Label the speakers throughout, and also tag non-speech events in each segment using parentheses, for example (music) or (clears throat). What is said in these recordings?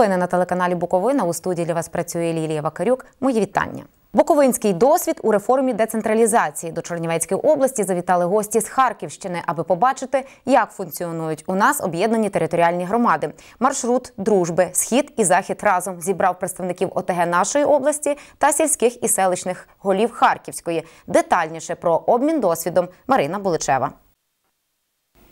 Speaker 1: Новини на телеканалі Буковина у студії для вас працює Лілія Вакарюк. Мої вітання. Буковинський досвід у реформі децентралізації до Чернівецької області завітали гості з Харківщини, аби побачити, як функціонують у нас об'єднані територіальні громади. Маршрут дружби, схід і захід разом зібрав представників ОТГ нашої області та сільських і селищних голів Харківської. Детальніше про обмін досвідом Марина Буличева.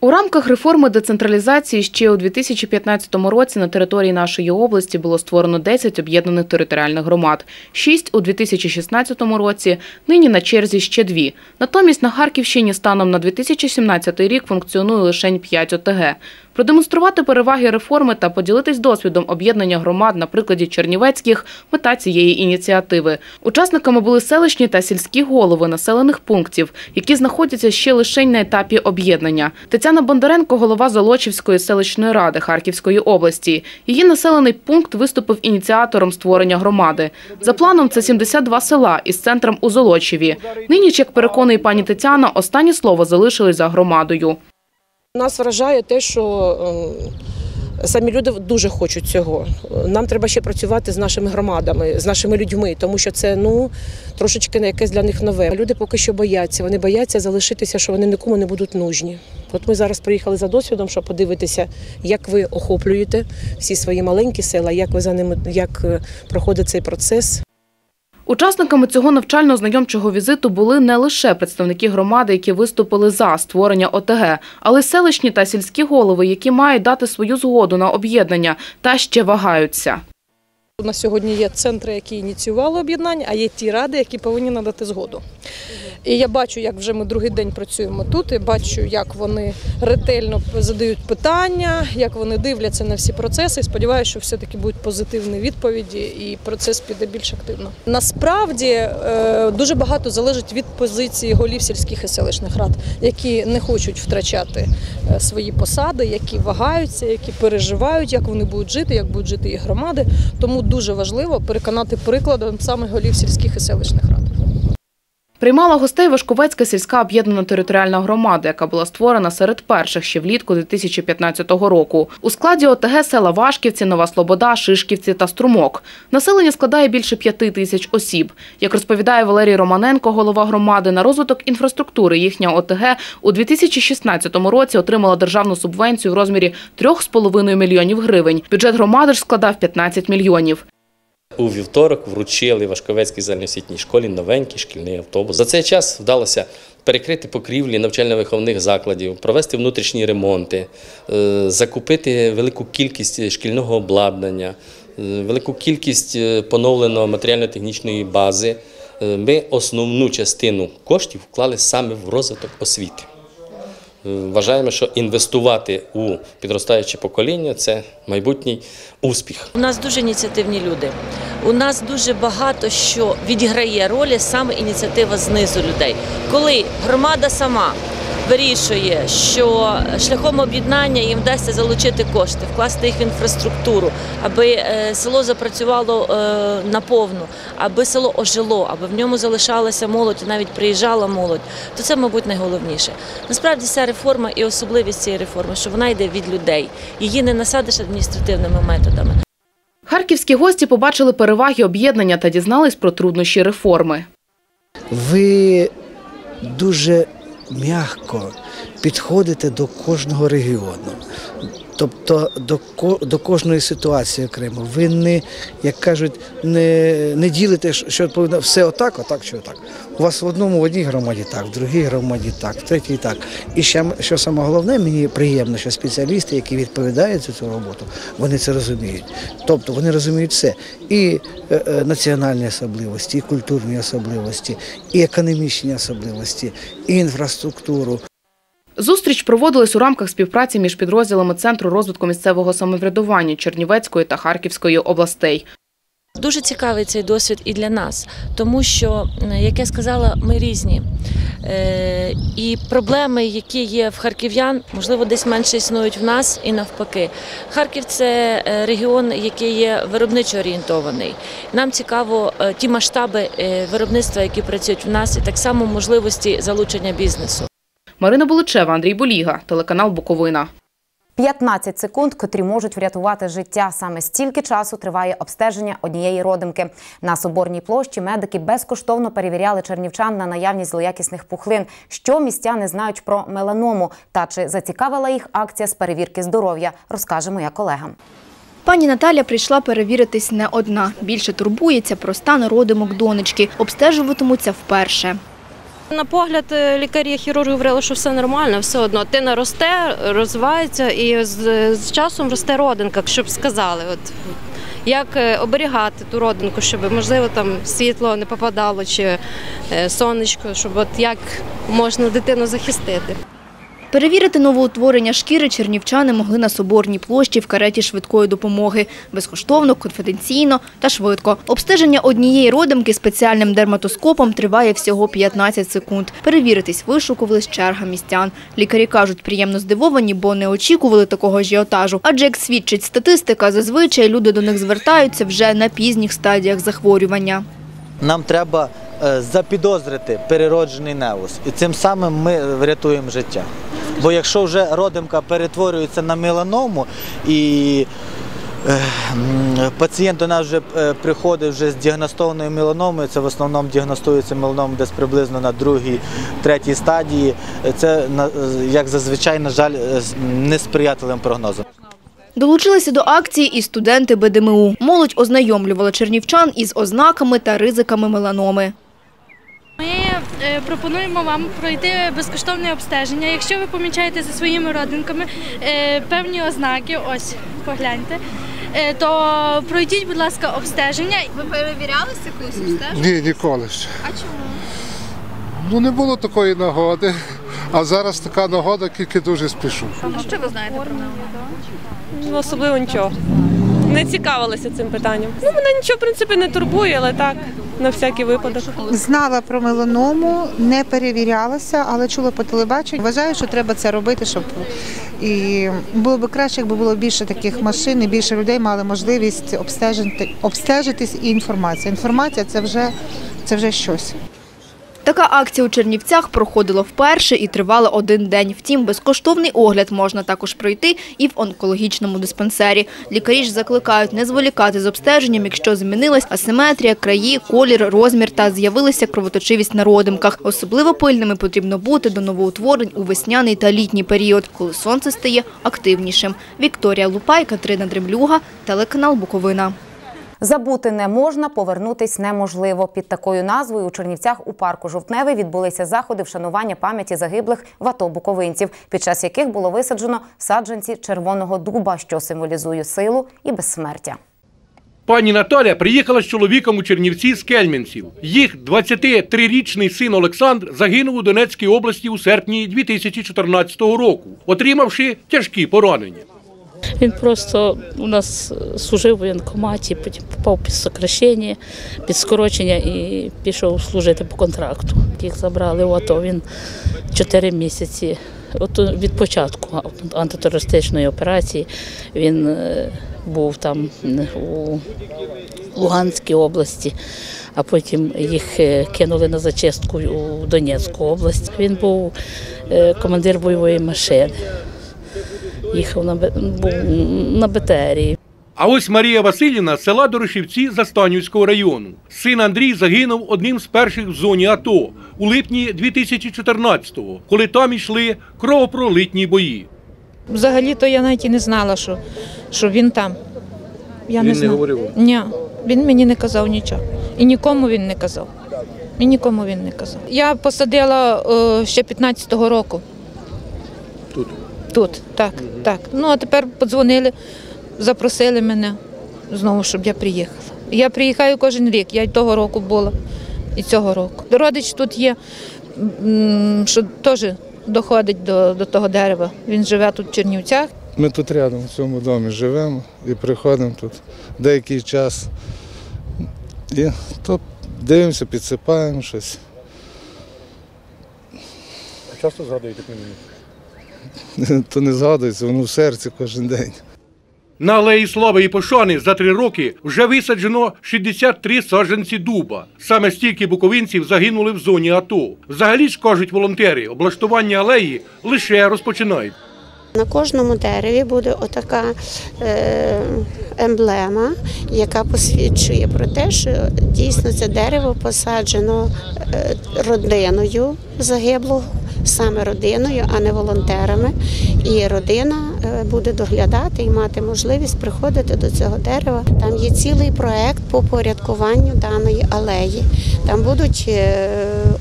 Speaker 2: У рамках реформи децентралізації ще у 2015 році на території нашої області було створено 10 об'єднаних територіальних громад, 6 у 2016 році, нині на черзі ще дві. Натомість на Харківщині станом на 2017 рік функціонує лише 5 ОТГ. Продемонструвати переваги реформи та поділитись досвідом об'єднання громад на прикладі Чернівецьких – мета цієї ініціативи. Учасниками були селищні та сільські голови населених пунктів, які знаходяться ще лише на етапі об'єднання. Тетяна Бондаренко – голова Золочівської селищної ради Харківської області. Її населений пункт виступив ініціатором створення громади. За планом, це 72 села із центром у Золочеві. Нині, як переконує пані Тетяна, останнє слово залишили за громадою.
Speaker 3: Нас вражає те, що е, самі люди дуже хочуть цього. Нам треба ще працювати з нашими громадами, з нашими людьми, тому що це ну трошечки не якесь для них нове. Люди поки що бояться. Вони бояться залишитися, що вони нікому не будуть нужні. От ми зараз приїхали за досвідом, щоб подивитися, як ви охоплюєте всі свої маленькі села, як ви за ними як е, проходить цей процес.
Speaker 2: Учасниками цього навчально-знайомчого візиту були не лише представники громади, які виступили за створення ОТГ, але селищні та сільські голови, які мають дати свою згоду на об'єднання та ще вагаються.
Speaker 4: На сьогодні є центри, які ініціювали об'єднання, а є ті ради, які повинні надати згоду. І я бачу, як вже ми другий день працюємо тут. і бачу, як вони ретельно задають питання, як вони дивляться на всі процеси. І Сподіваюся, що все-таки будуть позитивні відповіді, і процес піде більш активно. Насправді е, дуже багато залежить від позиції голів сільських і селищних рад, які не хочуть втрачати е, свої посади, які вагаються, які переживають, як вони будуть жити, як будуть жити їх громади. Тому дуже важливо переконати прикладом саме голів сільських і селищних рад.
Speaker 2: Приймала гостей Важковецька сільська об'єднана територіальна громада, яка була створена серед перших ще влітку 2015 року. У складі ОТГ села Вашківці, Нова Слобода, Шишківці та Струмок. Населення складає більше п'яти тисяч осіб. Як розповідає Валерій Романенко, голова громади, на розвиток інфраструктури їхня ОТГ у 2016 році отримала державну субвенцію в розмірі 3,5 мільйонів гривень. Бюджет громади ж складав 15 мільйонів.
Speaker 5: У вівторок вручили Вашковецькій загальноосвітній школі новенький шкільний автобус. За цей час вдалося перекрити покрівлі навчально-виховних закладів, провести внутрішні ремонти, е, закупити велику кількість шкільного обладнання, е, велику кількість е, поновленого матеріально-технічної бази. Ми основну частину коштів вклали саме в розвиток освіти. Вважаємо, що інвестувати у підростаюче покоління це майбутній успіх.
Speaker 6: У нас дуже ініціативні люди. У нас дуже багато що відіграє ролі саме ініціатива знизу людей. Коли громада сама вирішує, що шляхом об'єднання їм вдасться залучити кошти, вкласти їх в інфраструктуру, аби е, село запрацювало е, наповну, аби село ожило, аби в ньому залишалася молодь, і навіть приїжджала молодь, то це, мабуть, найголовніше. Насправді ця реформа і особливість цієї реформи, що вона йде від людей. Її не насадиш адміністративними методами.
Speaker 2: Харківські гості побачили переваги об'єднання та дізнались про труднощі реформи.
Speaker 7: Ви дуже м'яко підходити до кожного регіону, тобто до до кожної ситуації окремо. Ви не, як кажуть, не не ділите, що повинно все отак, отак, що отак. У вас в одному в одній громаді так, в другій громаді так, в третій так. І ще що саме головне, мені приємно, що спеціалісти, які відповідають за цю роботу, вони це розуміють. Тобто вони розуміють все. І е, е, національні особливості, і культурні особливості, і економічні особливості, і інфраструктуру.
Speaker 2: Зустріч проводилась у рамках співпраці між підрозділами Центру розвитку місцевого самоврядування Чернівецької та Харківської областей.
Speaker 6: Дуже цікавий цей досвід і для нас, тому що, як я сказала, ми різні. Е, і проблеми, які є в харків'ян, можливо, десь менше існують в нас і навпаки. Харків це е, регіон, який є виробничо орієнтований. Нам цікаво е, ті масштаби виробництва, які працюють в нас, і так само можливості залучення бізнесу.
Speaker 2: Марина Буличева, Андрій Боліга, телеканал Буковина.
Speaker 1: 15 секунд, котрі можуть врятувати життя. Саме стільки часу триває обстеження однієї родимки. На соборній площі медики безкоштовно перевіряли чернівчан на наявність злоякісних пухлин. Що містяни знають про меланому та чи зацікавила їх акція з перевірки здоров'я, розкаже моя колега.
Speaker 8: Пані Наталя прийшла перевіритись не одна. Більше турбується про стан родимок донечки. Обстежуватимуться вперше.
Speaker 9: На погляд е, лікарі хірурги говорили, що все нормально, все одно дитина росте, розвивається і з, з часом росте родинка, щоб сказали, от як е, оберігати ту родинку, щоб можливо там світло не попадало чи е, сонечко, щоб от як можна дитину захистити.
Speaker 8: Перевірити новоутворення шкіри чернівчани могли на Соборній площі в кареті швидкої допомоги. Безкоштовно, конфіденційно та швидко. Обстеження однієї родимки спеціальним дерматоскопом триває всього 15 секунд. Перевіритись вишукувались черга містян. Лікарі кажуть, приємно здивовані, бо не очікували такого ажіотажу. Адже, як свідчить статистика, зазвичай люди до них звертаються вже на пізніх стадіях захворювання.
Speaker 10: Нам треба е, запідозрити перероджений невус, і цим самим ми врятуємо життя. Бо якщо вже родимка перетворюється на меланому і е, пацієнт до нас вже е, приходить вже з діагностованою меланомою, це в основному діагностується меланом десь приблизно на другій, третій стадії. Це як зазвичай, на жаль, е, несприятливим прогнозом.
Speaker 8: Долучилися до акції і студенти БДМУ. Молодь ознайомлювала чернівчан із ознаками та ризиками меланоми.
Speaker 11: Е, пропонуємо вам пройти безкоштовне обстеження. Якщо ви помічаєте за своїми родинками е, певні ознаки, ось погляньте, е, то пройдіть, будь ласка, обстеження. Ви перевірялися якусь обстеження?
Speaker 12: Ні, ніколи ще.
Speaker 11: А чому?
Speaker 12: Ну не було такої нагоди, а зараз така нагода, тільки дуже спішу.
Speaker 11: Що ви знаєте про меланом?
Speaker 13: Ну, особливо нічого. Не цікавилася цим питанням. Ну, мене нічого, в принципі, не турбує, але так, на всякий випадок.
Speaker 14: Знала про меланому, не перевірялася, але чула по телебаченню. Вважаю, що треба це робити, щоб і було б краще, якби було більше таких машин, і більше людей мали можливість обстежити, обстежитись і інформація. Інформація це вже це вже щось.
Speaker 8: Така акція у Чернівцях проходила вперше і тривала один день. Втім, безкоштовний огляд можна також пройти і в онкологічному диспансері. Лікарі ж закликають не зволікати з обстеженням, якщо змінилась асиметрія, краї, колір, розмір та з'явилася кровоточивість на родимках. Особливо пильними потрібно бути до новоутворень у весняний та літній період, коли сонце стає активнішим. Вікторія Лупай, Катерина Дремлюга, телеканал Буковина.
Speaker 1: Забути не можна, повернутись неможливо. Під такою назвою у Чернівцях у парку Жовтневий відбулися заходи вшанування пам'яті загиблих в АТО буковинців, під час яких було висаджено саджанці червоного дуба, що символізує силу і безсмертя.
Speaker 15: Пані Наталя приїхала з чоловіком у Чернівці з Кельмінців. Їх 23-річний син Олександр загинув у Донецькій області у серпні 2014 року, отримавши тяжкі поранення.
Speaker 16: Він просто у нас служив в воєнкоматі, потім попав під сокращення, під скорочення і пішов служити по контракту. Їх забрали в АТО. Він 4 місяці. От від початку антитерористичної операції він е, був там у Луганській області, а потім їх е, кинули на зачистку у Донецьку область. Він був е, командир бойової машини їхав на був на БТРі.
Speaker 15: А ось Марія Васильівна з села Дорошівці Застанівського району. Син Андрій загинув одним з перших в зоні АТО у липні 2014-го, коли там йшли кровопролитні бої.
Speaker 17: Взагалі-то я навіть і не знала, що, що він там. Я
Speaker 15: Він
Speaker 17: не,
Speaker 15: не говорив?
Speaker 17: Ні, він мені не казав нічого. І нікому він не казав. І нікому він не казав. Я посадила е, ще 15-го року.
Speaker 15: Тут.
Speaker 17: Так, так. Ну а тепер подзвонили, запросили мене знову, щоб я приїхала. Я приїхаю кожен рік, я й того року була, і цього року. Родич тут є, що теж доходить до, до того дерева. Він живе тут в Чернівцях.
Speaker 12: Ми тут рядом в цьому домі живемо і приходимо тут деякий час. І то дивимося, підсипаємо щось.
Speaker 15: Часто згадуєте про (laughs)
Speaker 12: То не згадується, воно в серці кожен день.
Speaker 15: На алеї Слави і Пошани за три роки вже висаджено 63 саджанці дуба. Саме стільки буковинців загинули в зоні АТО. Взагалі ж кажуть волонтери, облаштування алеї лише розпочинають.
Speaker 18: На кожному дереві буде отака е, емблема, яка посвідчує про те, що дійсно це дерево посаджено е, родиною загиблого, саме родиною, а не волонтерами. І родина е, буде доглядати і мати можливість приходити до цього дерева. Там є цілий проект по порядкуванню даної алеї. Там будуть е,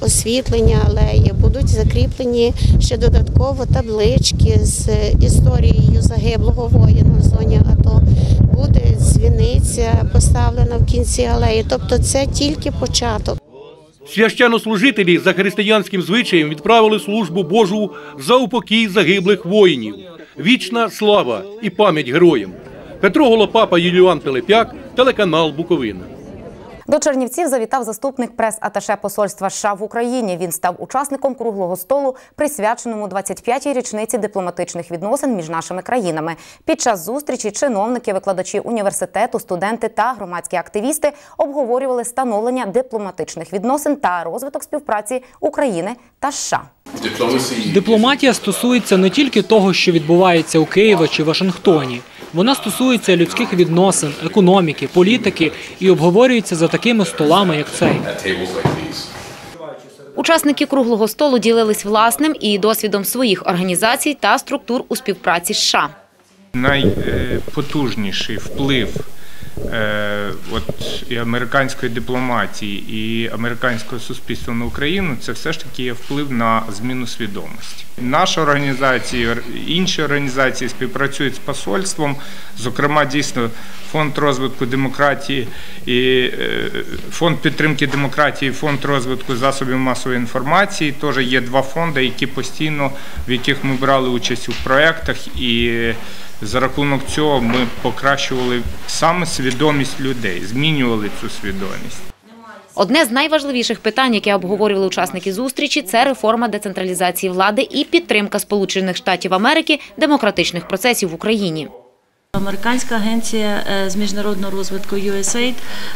Speaker 18: освітлення алеї, будуть закріплені ще додатково таблички з історією загиблого воїна в зоні АТО. Буде дзвіниця поставлена в кінці алеї. Тобто це тільки початок.
Speaker 15: Священнослужителі за християнським звичаєм відправили службу Божу за упокій загиблих воїнів. Вічна слава і пам'ять героям. Петро Голопапа, Юліан Телепяк, телеканал Буковина.
Speaker 1: До Чернівців завітав заступник прес-аташе посольства США в Україні. Він став учасником круглого столу, присвяченому 25-й річниці дипломатичних відносин між нашими країнами. Під час зустрічі чиновники, викладачі університету, студенти та громадські активісти обговорювали становлення дипломатичних відносин та розвиток співпраці України та США.
Speaker 19: Дипломатія стосується не тільки того, що відбувається у Києві чи Вашингтоні. Вона стосується людських відносин, економіки, політики і обговорюється за такими столами, як цей.
Speaker 1: Учасники круглого столу ділились власним і досвідом своїх організацій та структур у співпраці з США.
Speaker 20: найпотужніший вплив от, і американської дипломатії, і американського суспільства на Україну це все ж таки є вплив на зміну свідомості. Наша організація, інші організації співпрацюють з посольством, зокрема, дійсно, фонд розвитку демократії і е, фонд підтримки демократії, фонд розвитку засобів масової інформації. Теж є два фонди, які постійно в яких ми брали участь у проєктах і. За рахунок цього ми покращували саме свідомість людей, змінювали цю свідомість.
Speaker 1: Одне з найважливіших питань, яке обговорювали учасники зустрічі, це реформа децентралізації влади і підтримка Сполучених Штатів Америки демократичних процесів в Україні.
Speaker 6: Американська агенція е, з міжнародного розвитку USAID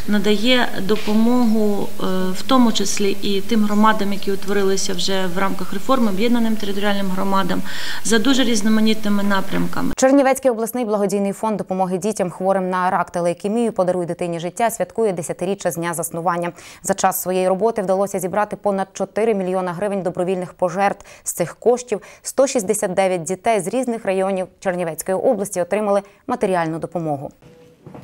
Speaker 6: надає допомогу, е, в тому числі і тим громадам, які утворилися вже в рамках реформи, об'єднаним територіальним громадам, за дуже різноманітними напрямками.
Speaker 1: Чернівецький обласний благодійний фонд допомоги дітям хворим на рак та лейкемію «Подаруй дитині життя святкує десятиріччя з дня заснування. За час своєї роботи вдалося зібрати понад 4 мільйона гривень добровільних пожертв. З цих коштів 169 дітей з різних районів Чернівецької області отримали матеріальну допомогу.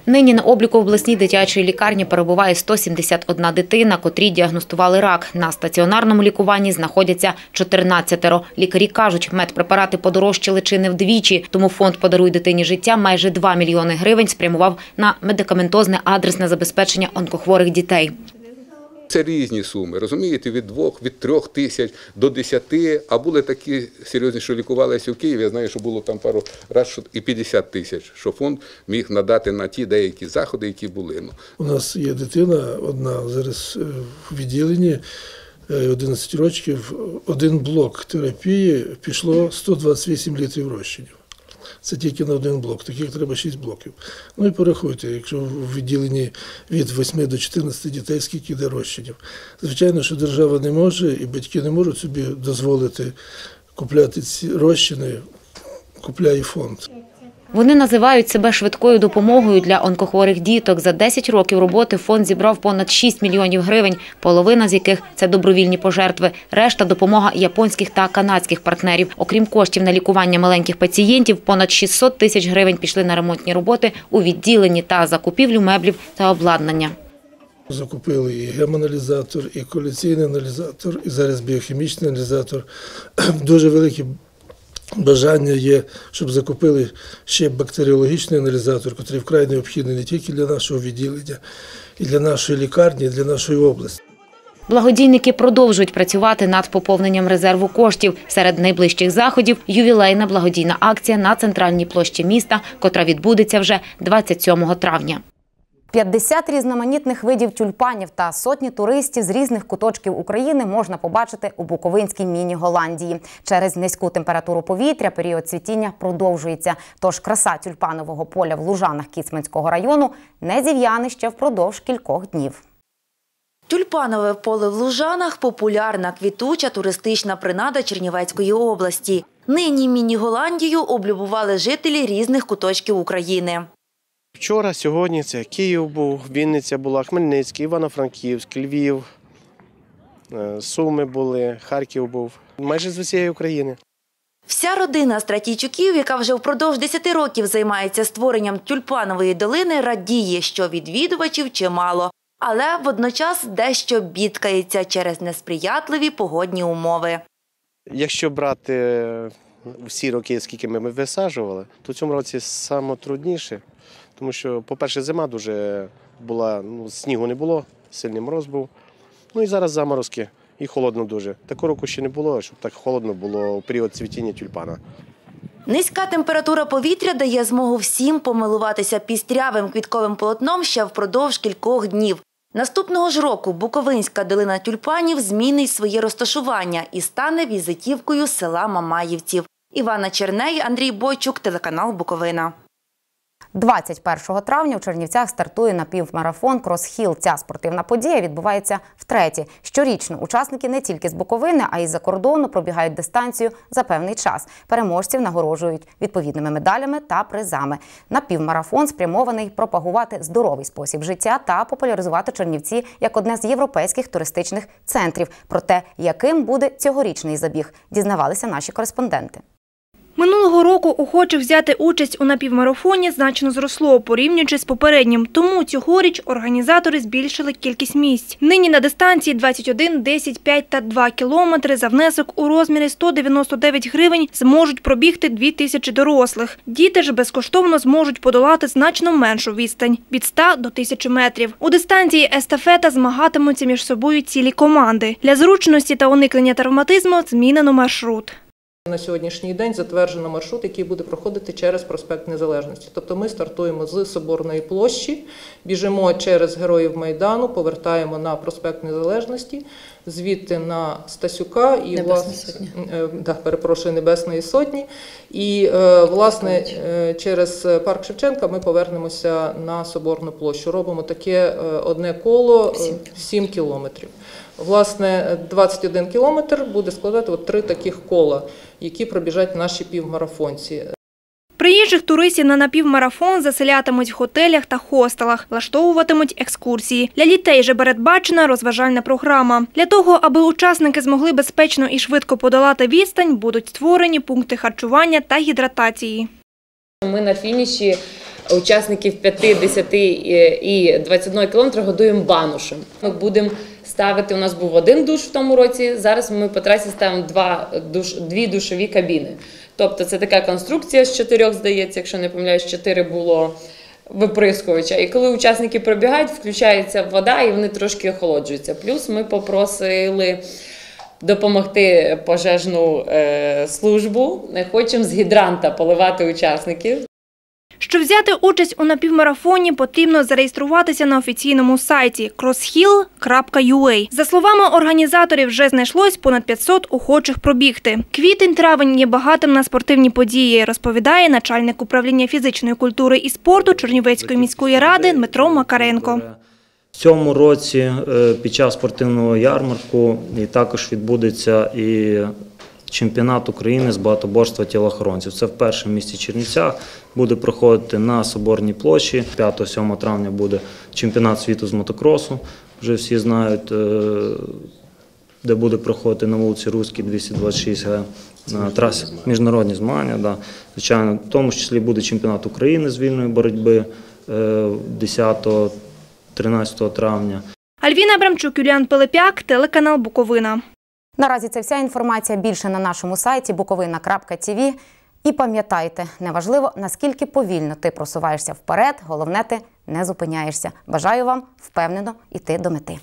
Speaker 1: Нині на обліку в обласній дитячій лікарні перебуває 171 дитина, котрі діагностували рак. На стаціонарному лікуванні знаходяться 14. Лікарі кажуть, медпрепарати подорожчали чи не вдвічі, тому фонд «Подаруй дитині життя» майже 2 мільйони гривень спрямував на медикаментозне адресне забезпечення онкохворих дітей.
Speaker 21: Це різні суми, розумієте, від двох, від трьох тисяч до десяти, а були такі серйозні, що лікувалися в Києві. Я знаю, що було там пару разів що і 50 тисяч, що фонд міг надати на ті деякі заходи, які були. Ну,
Speaker 22: У нас є дитина, одна зараз е, в відділенні е, 11 років. Один блок терапії пішло 128 літрів розчинів. Це тільки на один блок, таких треба 6 блоків. Ну і порахуйте, якщо в відділенні від 8 до 14 дітей, скільки йде розчинів. Звичайно, що держава не може і батьки не можуть собі дозволити купляти ці розчини, купляє фонд.
Speaker 1: Вони називають себе швидкою допомогою для онкохворих діток. За 10 років роботи фонд зібрав понад 6 мільйонів гривень, половина з яких це добровільні пожертви. Решта допомога японських та канадських партнерів. Окрім коштів на лікування маленьких пацієнтів, понад 600 тисяч гривень пішли на ремонтні роботи у відділенні та закупівлю меблів та обладнання.
Speaker 22: Закупили і геманалізатор, і колекційний аналізатор, і зараз біохімічний аналізатор. (clears throat) Дуже велике бажання є, щоб закупили ще бактеріологічний аналізатор, який вкрай необхідний не тільки для нашого відділення, і для нашої лікарні, і для нашої області.
Speaker 1: Благодійники продовжують працювати над поповненням резерву коштів. Серед найближчих заходів ювілейна благодійна акція на центральній площі міста, котра відбудеться вже 27 травня. 50 різноманітних видів тюльпанів та сотні туристів з різних куточків України можна побачити у Буковинській міні-Голландії. Через низьку температуру повітря період цвітіння продовжується. Тож краса тюльпанового поля в Лужанах Кіцманського району не зів'яне ще впродовж кількох днів.
Speaker 23: Тюльпанове поле в Лужанах – популярна квітуча туристична принада Чернівецької області. Нині міні-Голландію облюбували жителі різних куточків України.
Speaker 24: Вчора, сьогодні це Київ був, Вінниця була, Хмельницький, Івано-Франківськ, Львів, е, Суми були, Харків був. Майже з усієї України.
Speaker 23: Вся родина Стратійчуків, яка вже впродовж 10 років займається створенням тюльпанової долини, радіє, що відвідувачів чимало, але водночас дещо бідкається через несприятливі погодні умови.
Speaker 24: Якщо брати е, всі роки, скільки ми висаджували, то в цьому році саме трудніше, тому що, по-перше, зима дуже була, ну, снігу не було, сильний мороз був. Ну і зараз заморозки, і холодно дуже. Такого року ще не було, щоб так холодно було у період цвітіння тюльпана.
Speaker 23: Низька температура повітря дає змогу всім помилуватися пістрявим квітковим полотном ще впродовж кількох днів. Наступного ж року Буковинська долина тюльпанів змінить своє розташування і стане візитівкою села Мамаївців. Івана Черней, Андрій Бойчук, телеканал Буковина.
Speaker 1: 21 травня у Чернівцях стартує напівмарафон Кросхіл. Ця спортивна подія відбувається втретє. Щорічно учасники не тільки з Буковини, а й з-за кордону пробігають дистанцію за певний час. Переможців нагороджують відповідними медалями та призами. Напівмарафон спрямований пропагувати здоровий спосіб життя та популяризувати Чернівці як одне з європейських туристичних центрів. Про те, яким буде цьогорічний забіг, дізнавалися наші кореспонденти.
Speaker 25: Минулого року охочих взяти участь у напівмарафоні значно зросло, порівнюючи з попереднім. Тому цьогоріч організатори збільшили кількість місць. Нині на дистанції 21, 10, 5 та 2 кілометри за внесок у розмірі 199 гривень зможуть пробігти 2 тисячі дорослих. Діти ж безкоштовно зможуть подолати значно меншу відстань – від 100 до 1000 метрів. У дистанції естафета змагатимуться між собою цілі команди. Для зручності та уникнення травматизму змінено маршрут.
Speaker 26: На сьогоднішній день затверджено маршрут, який буде проходити через проспект Незалежності. Тобто ми стартуємо з Соборної площі, біжимо через Героїв Майдану, повертаємо на проспект Незалежності, звідти на Стасюка і
Speaker 6: Небесної
Speaker 26: власне,
Speaker 6: Сотні.
Speaker 26: е, да, перепрошую, Небесної Сотні. І е, власне е, через парк Шевченка ми повернемося на Соборну площу. Робимо таке одне коло 7 кілометрів. Власне, 21 кілометр буде складати от три таких кола, які пробіжать наші півмарафонці.
Speaker 25: Приїжджих туристів на напівмарафон заселятимуть в готелях та хостелах, влаштовуватимуть екскурсії. Для дітей же передбачена розважальна програма. Для того, аби учасники змогли безпечно і швидко подолати відстань, будуть створені пункти харчування та гідратації.
Speaker 27: Ми на фініші учасників 5, 10 і 21 кілометра годуємо банушем. Ми будемо ставити, у нас був один душ в тому році, зараз ми по трасі ставимо два душ, дві душові кабіни. Тобто це така конструкція з чотирьох, здається, якщо не помиляюсь, чотири було виприскувача. І коли учасники пробігають, включається вода і вони трошки охолоджуються. Плюс ми попросили допомогти пожежну е, службу. Хочемо з гідранта поливати учасників.
Speaker 25: Щоб взяти участь у напівмарафоні, потрібно зареєструватися на офіційному сайті crosshill.ua. За словами організаторів, вже знайшлось понад 500 охочих пробігти. Квітень-травень є багатим на спортивні події, розповідає начальник управління фізичної культури і спорту Чернівецької міської ради Дмитро Макаренко.
Speaker 28: В цьому році е, під час спортивного ярмарку і також відбудеться і чемпіонат України з багатоборства тілохоронців. Це вперше в місті Чернівцях буде проходити на Соборній площі. 5-7 травня буде чемпіонат світу з мотокросу. Вже всі знають, е, де буде проходити на вулиці Руській 226Г. На трасі міжнародні змагання, да. звичайно, в тому числі буде чемпіонат України з вільної боротьби е, 10-13 травня.
Speaker 25: Альвіна Абрамчук, Юліан Пилипяк, телеканал Буковина.
Speaker 1: Наразі це вся інформація більше на нашому сайті буковина.тв. І пам'ятайте, неважливо, наскільки повільно ти просуваєшся вперед, головне, ти не зупиняєшся. Бажаю вам впевнено йти до мети.